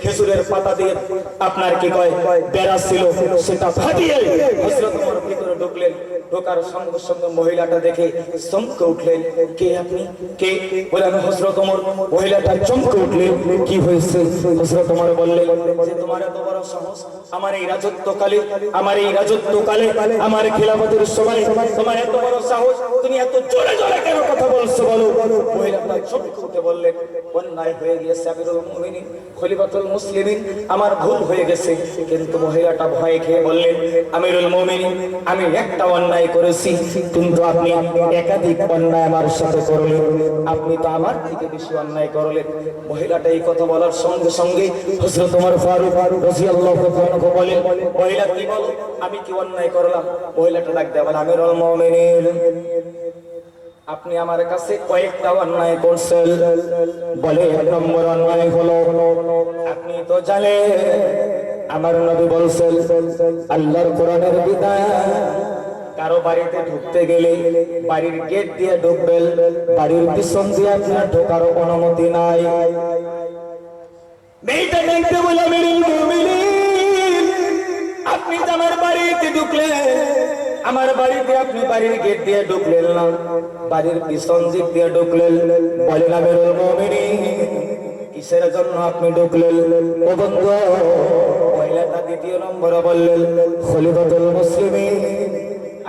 খেজুরের পাতা দিয়ে আপনার কি কয় বেড়া ছিল সেটা ফাটিয়ে হজরত ভিতরে ঢুকলেন। ঢোকার সঙ্গে সঙ্গে মহিলাটা দেখে চমকে উঠলেন, কে আপনি? কে? বলে আমি হজরত ওমর। মহিলাটা চমকে উঠলেন, কি হয়েছে? হজরত ওমর বললেন, যে তোমার এত বড় সাহস, আমার এই রাজত্বকালে, আমার এই রাজত্বকালে, আমার খেলাফতের সময় তোমার এত বড় সাহস, তুমি এত জোরে জোরে কেন কথা বলছো বলো? মহিলাটা চমকে উঠে বললেন, অন্যায় হয়ে গিয়েছে আমিরুল মুমিনিন, খলিফাতুল মুসলিমিন, আমার ভুল হয়ে গেছে। কিন্তু মহিলাটা ভয়ে খেয়ে বললেন, আমিরুল মুমিনিন, আমি একটা অন্যায় করেছি, কিন্তু আপনি একাধিক অন্যায় আমার সাথে করলেন। আপনি তো আমার থেকে বেশি অন্যায় করলেন। মহিলাটা এই কথা বলার সঙ্গে সঙ্গে হযরত ওমর ফারুক রাদিয়াল্লাহু তাআলা বলেন, মহিলা, কি বলো? আমি কি অন্যায় করলাম? মহিলাটা ডাক দেয় বলে, আমিরুল মুমিনিন, আপনি আমার কাছে কয়েকটা অন্যায় করছেন। বলে, এক নম্বর অন্যায় হলো, আপনি তো জানেন, আমার নবী বলছেন, আল্লাহর কোরআনের বিধান কারও বাড়িতে ঢুকতে গেলে বাড়ির গেট দিয়ে ঢুকবেন, বাড়ির পিছন দিয়ে আপনার ঢোকার অনুমতি নাই। মেয়েটা দেখতে বলে আপনি তো আমার বাড়িতে ঢুকলেন। আমার বাড়িতে আপনি বাড়ির গেট দিয়ে ঢুকলেন না, বাড়ির পিছন দিক দিয়ে ঢুকলেন। বলেন আমিরুল মুমিনিন কিসের জন্য আপনি ঢুকলেন? ও বন্ধু, মহিলাটা দ্বিতীয় নম্বরে বললেন, খলিফাতুল মুসলিমিন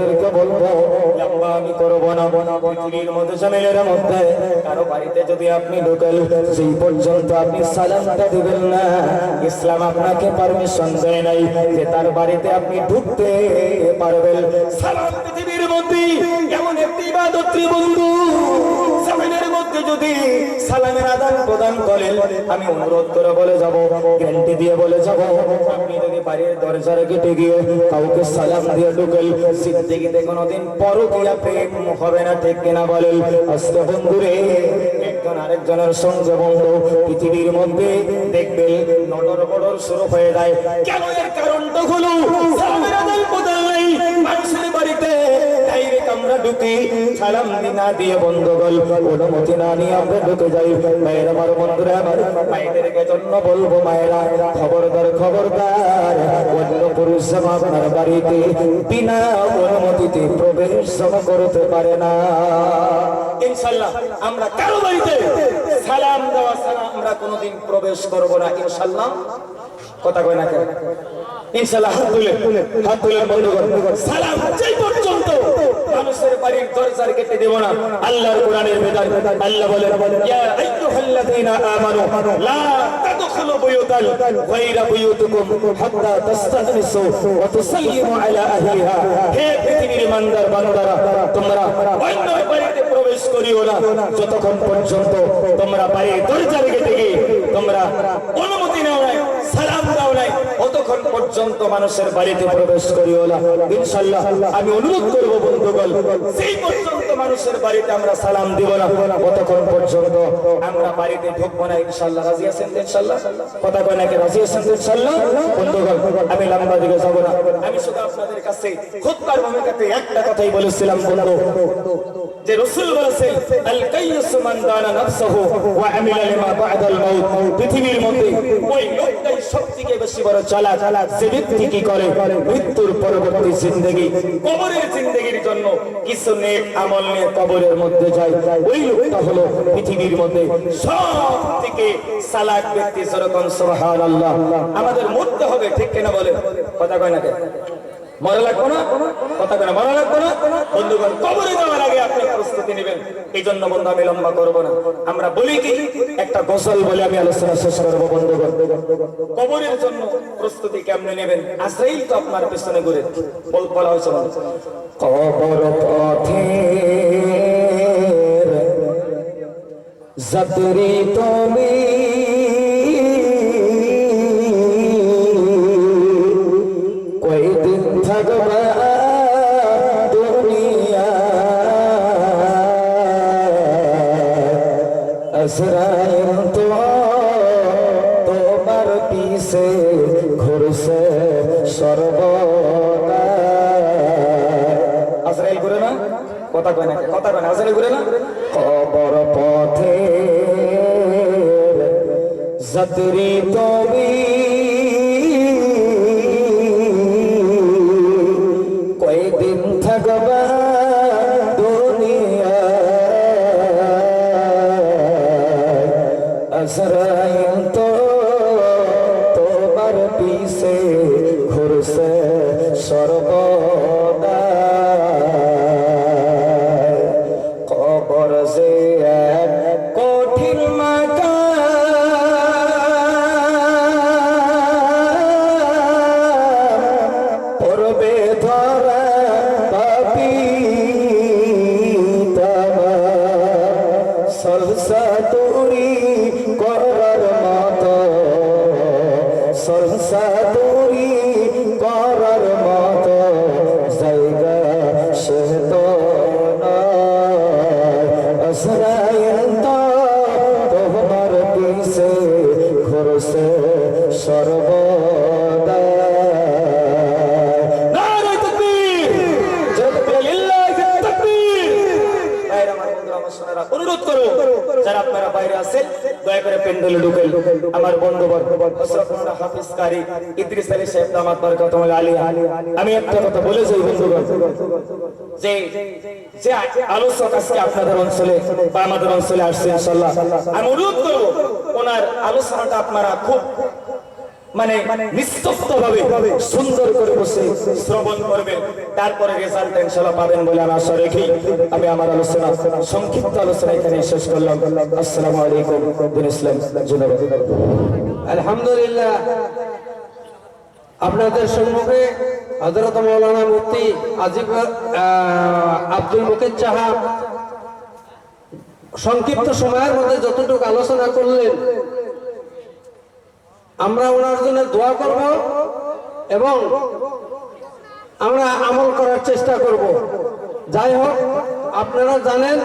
ভাইদেরকে বলব আমি করব না। পৃথিবীর মধ্যে জামিলের মধ্যে কারও বাড়িতে যদি আপনি ঢোকেন, সেই পর্যন্ত আপনি সালামটা দিবেন না। ইসলাম আপনাকে পারমিশন দেয় নাই যে তার বাড়িতে আপনি ঢুকতে পারবেন। সালাম পৃথিবীর মধ্যে এমন একটি ইবাদত বন্ধু যদি সালামের আদান প্রদান করেন, আমি অনুরোধ করে বলে যাব, গ্যারান্টি দিয়ে বলে যাব। বাড়ির দরজার গেটে গিয়ে কাউকে সালাম দিয়ে ঢুকেল জিন্দেগিতে কোনোদিন পরকিয়া প্রেম হবে না, ঠিক কিনা বলেন? আজকে বন্ধুরে, একজন আরেকজনের সঙ্গে পৃথিবীর মধ্যে দেখবেন নডর বডর শুরু হয়ে যায়। কেন এর কারণটা হলো? প্রদান সালাম দিয়ে বন্ধুগল অনুমতি না নিয়ে আমরা ঢুকে যাই। মায়ের আমার বন্ধুরা, আমার মায়েদেরকে জন্য বলব মায়েরা, খবরদার খবরদার, অন্য পুরুষ আপনার বাড়িতে বিনা অনুমতিতে প্রবেশ করতে পারে না। ইনশাল্লাহ আমরা কারও বাড়িতে সালাম দেওয়া ছাড়া আমরা কোনোদিন প্রবেশ করব না, ইনশাল্লাহ। কথা কয় না কেন? ইনশাল্লাহ, হাত তুলে হাত তুলে বন্ধুগণ, সালাম যেই পর্যন্ত বাড়ির দরজার কেটে দেব না। আল্লাহর কোরআনের বিধান আল্লাহ বলেন ইয়া আইয়ুহাল্লাযীনা আমানু, লা তাদখুলু বুয়ুতাল গায়রা বুয়ুতিকুম হাত্তা তাস্তানিসু ওয়া তুসাল্লিমু আলা আহলিহা। হে পৃথিবীর মানদার বান্দারা, তোমরা অন্য বাড়িতে প্রবেশ করিও না। যতক্ষণ পর্যন্ত তোমরা বাড়ির দরজার কেটে গিয়ে তোমরা অনুমতি নাও নাই, সালাম দাও নাই অতক্ষণ পর্যন্ত মানুষের বাড়িতে প্রবেশ করিও না। ইনশাআল্লাহ, আমি অনুরোধ করব বন্ধুগণ, সেই পর্যন্ত মানুষের বাড়িতে আমরা সালাম দিব না। অতক্ষণ পর্যন্ত আমরা বাড়িতে ঢুকবো না, ইনশাআল্লাহ। রাজি আছেন তো, ইনশাআল্লাহ? কথা কয় নাকি? রাজি আছেন তো, ইনশাআল্লাহ? বন্ধুগণ, আমি লম্বা দিকে যাব না। আমি শুধু আপনাদের কাছে খুতবার ভূমিকাতে একটা কথাই বলেছিলাম, বন্ধু। যে রাসূল পৃথিবীর মধ্যে ওই লোকটাই সবথেকে আমাদের মরতে হবে, ঠিক কিনা বলে কথা কয় না মরা লাগবো না? কথা কেন লাগবো না? বন্ধুগণ, কবরে যাওয়ার আগে আপনি প্রস্তুতি নেবেন। এই জন্য বন্ধু, আমি লম্বা করব না। আমরা বলি কি? একটা বলে আমি আলোচনা শেষ করব কবরের জন্য প্রস্তুতি কেমনে নেবেন? তো আপনার পেছনে ঘুরে। বল হয়েছে কবর পথে যাত্রী তুমি ঘুরছে সর্বদা। আজরাইল ঘুরে না? কথা কয় না কথা কয় না। আজরাইল ঘুরে না? খবর পথে যাত্রী তবি ঘুরছে আছেন দয়া করে প্যান্ডেলে ঢুকেন। আমার বন্ধু আমি একটা কথা বলে যাই বন্ধুগণ, যে যে আলোচক আজকে আপনাদের অঞ্চলে বা আমাদের অঞ্চলে আসছে ইনশাআল্লাহ। আমি অনুরোধ করব, ওনার আলোচনাটা আপনারা খুব মানে নিস্তব্ধ ভাবে সুন্দর করে বসে শ্রবণ করবেন। তারপরে রেজাল্ট ইনশাআল্লাহ পাবেন বলে আমি আশা রেখে। আমি আমার আলোচনা, সংক্ষিপ্ত আলোচনা এখানে শেষ করলাম। আসসালামু আলাইকুম, দিন ইসলাম জিন্দাবাদ আলহামদুলিল্লাহ, আপনাদের সম্মুখে হজরত মৌলানা মুফতি আজিব আব্দুল মুকিদ চাহা সংক্ষিপ্ত সময়ের মধ্যে যতটুকু আলোচনা করলেন, আমরা ওনার জন্য দোয়া করব এবং আমরা আমল করার চেষ্টা করব। যাই হোক আপনারা জানেন